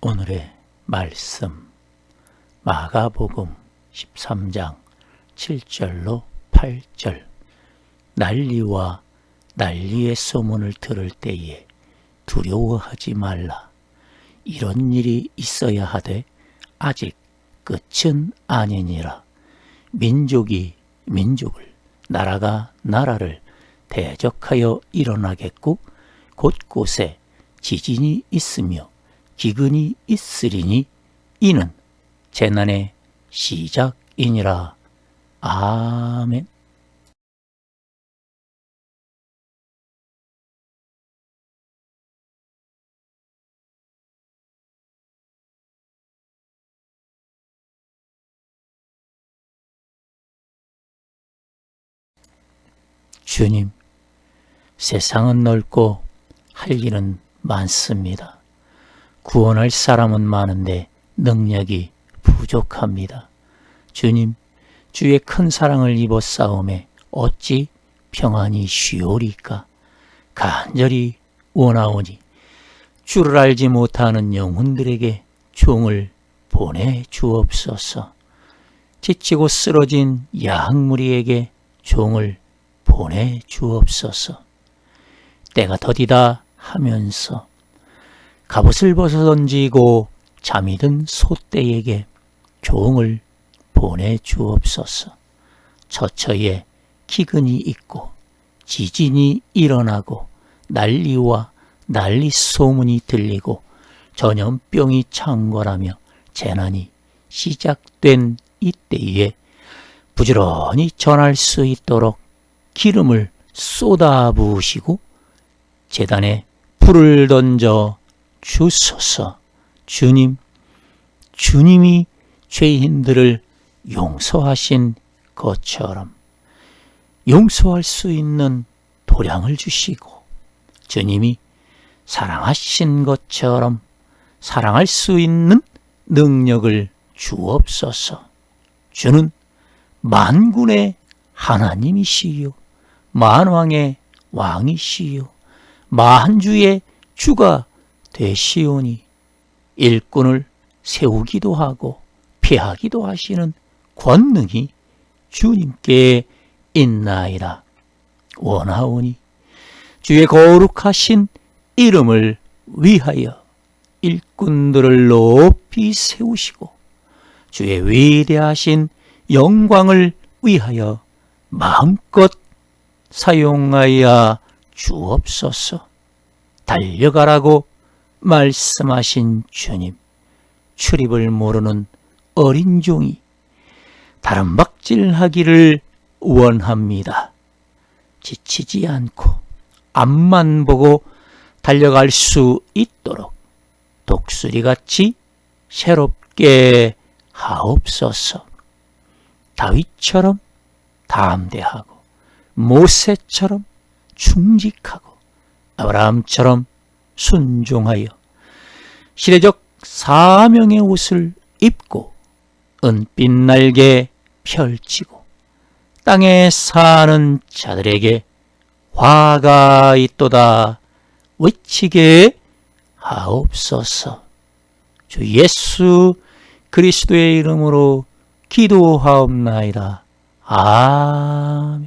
오늘의 말씀 마가복음 13장 7절로 8절 난리와 난리의 소문을 들을 때에 두려워하지 말라. 이런 일이 있어야 하되 아직 끝은 아니니라. 민족이 민족을 나라가 나라를 대적하여 일어나겠고 곳곳에 지진이 있으며 기근이 있으리니 이는 재난의 시작이니라. 아멘. 주님, 세상은 넓고 할 일은 많습니다. 구원할 사람은 많은데 능력이 부족합니다. 주님, 주의 큰 사랑을 입어 싸움에 어찌 평안이 쉬오리까? 간절히 원하오니 주를 알지 못하는 영혼들에게 종을 보내 주옵소서. 지치고 쓰러진 양무리에게 종을 보내 주옵소서. 때가 더디다 하면서 갑옷을 벗어 던지고 잠이 든 소떼에게 종을 보내 주옵소서. 처처에 기근이 있고 지진이 일어나고 난리와 난리 소문이 들리고 전염병이 창궐하며 재난이 시작된 이때에 부지런히 전할 수 있도록 기름을 쏟아 부으시고 재단에 불을 던져 주소서 주님 주님이 죄인들을 용서하신 것처럼 용서할 수 있는 도량을 주시고 주님이 사랑하신 것처럼 사랑할 수 있는 능력을 주옵소서. 주는 만군의 하나님이시요 만왕의 왕이시요 만주의 주가 되시오니 일꾼을 세우기도 하고 피하기도 하시는 권능이 주님께 있나이다. 원하오니 주의 거룩하신 이름을 위하여 일꾼들을 높이 세우시고 주의 위대하신 영광을 위하여 마음껏 사용하여 주옵소서. 달려가라고 말씀하신 주님, 출입을 모르는 어린 종이 다른 박질하기를 원합니다. 지치지 않고 앞만 보고 달려갈 수 있도록 독수리같이 새롭게 하옵소서. 다윗처럼 담대하고 모세처럼 충직하고 아브라함처럼 순종하여 시대적 사명의 옷을 입고 은빛 날개 펼치고 땅에 사는 자들에게 화가 있도다 외치게 하옵소서. 주 예수 그리스도의 이름으로 기도하옵나이다. 아멘.